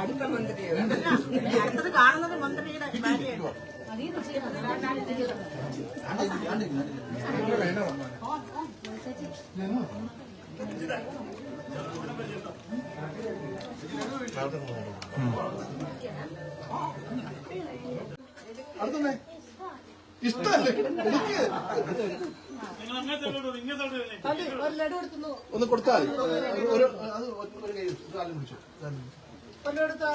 അടുത്ത മന്ത്രിയാണ് അടുത്തത് കാണുന്നത് മന്ത്രിയുടെ ഭാര്യയാണ്. അടുത്തന്നെ. ഇഷ്ടല്ലേ? എനിക്ക്. ഒന്ന് കൊടുത്താൽ ഒരു അത് ഒരു കൈ എടുത്ത് കാലിൽ പിടിച്ചു. ഒരു എടുത്താ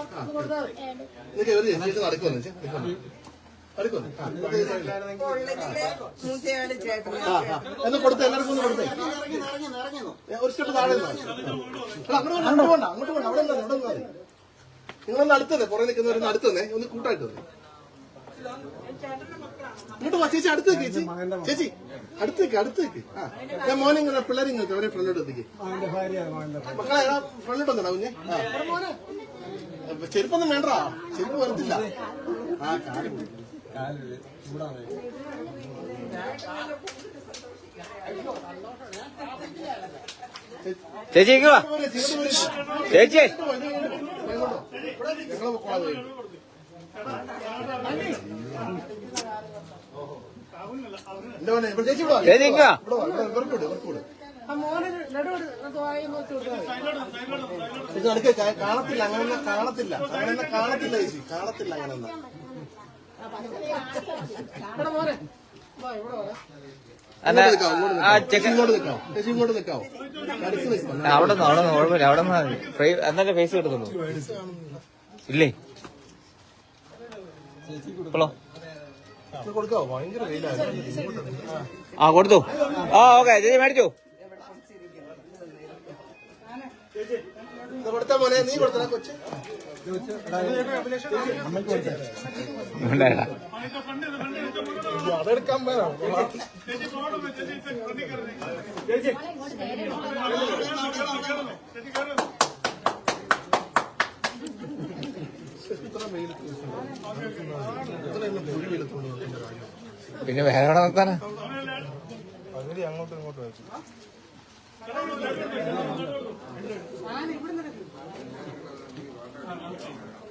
എന്ന് കൊടുത്ത എല്ലാവർക്കും ഒന്ന് കൊടുത്തേ ഒരു സ്റ്റെപ്പ് താഴെ. അങ്ങോട്ട് അങ്ങോട്ട് പോണ്ട അങ്ങോട്ട് പോണ്ട അവിടെ നിന്നോ, അവിടെ നിന്നോ. നിങ്ങളൊന്ന് അടുത്തന്നെ പുറകെ നിൽക്കുന്നവരൊന്ന് അടുത്തന്നെ ഒന്ന് കൂട്ടായിട്ട് വന്നേ ഇങ്ങോട്ട് വാ ചേച്ചി അടുത്ത് ചേച്ചി ചേച്ചി അടുത്ത് അടുത്തേക്ക് അടുത്ത് നിൽക്ക് ആ ഞാൻ മോനെ ഇങ്ങനെ പിള്ളേരെ ഇങ്ങനെ അവരെ ഫ്രണ്ടിലോട്ട് എത്തിക്ക് മക്കളെ ഫ്രണ്ടിലോട്ട് വന്നടാ കുഞ്ഞെ ചെരുപ്പൊന്നും വേണ്ട ചെരുപ്പ് വരത്തില്ല ആ ചേച്ചി ഇങ്ങ്. ചേച്ചി. ചേച്ചി ഇങ്ങ് ഇത് കാണത്തില്ല അങ്ങനെ കാണത്തില്ല. അങ്ങനെ കാണത്തില്ല ചേച്ചി. കാണത്തില്ല അങ്ങനെ ഇവിടെ മോനെ വാ ഇവിടെ വാ അല്ല ആ ചേച്ചി ചെക്കൻ ഇങ്ങോട്ട് നിൽക്കാവോ? ചേച്ചി ഇങ്ങോട്ട് നിൽക്കാവോ? അടുത്ത് നിൽക്കാം അവിടെ നിന്ന് അവിടെ നിന്ന് കുഴപ്പമില്ല അവിടെ നിന്ന് എന്നല്ലേ ഫേസ് കിട്ടുന്നു ഇല്ലേ? ഇപ്പോളോ? ആ കൊടുത്തു. ആ ഓക്കെ ചേച്ചി മേടിച്ചു. കൊടുത്താ മോനെ നീ കൊടുത്തടാ കൊച്ചു. അതെടുക്കാൻ പിന്നെ വേറെ എവിടെ നിർത്താനാ അങ്ങോട്ടും ഇങ്ങോട്ടും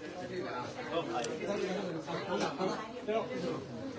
好，好，好，好，好，好，好，好，好，好，好，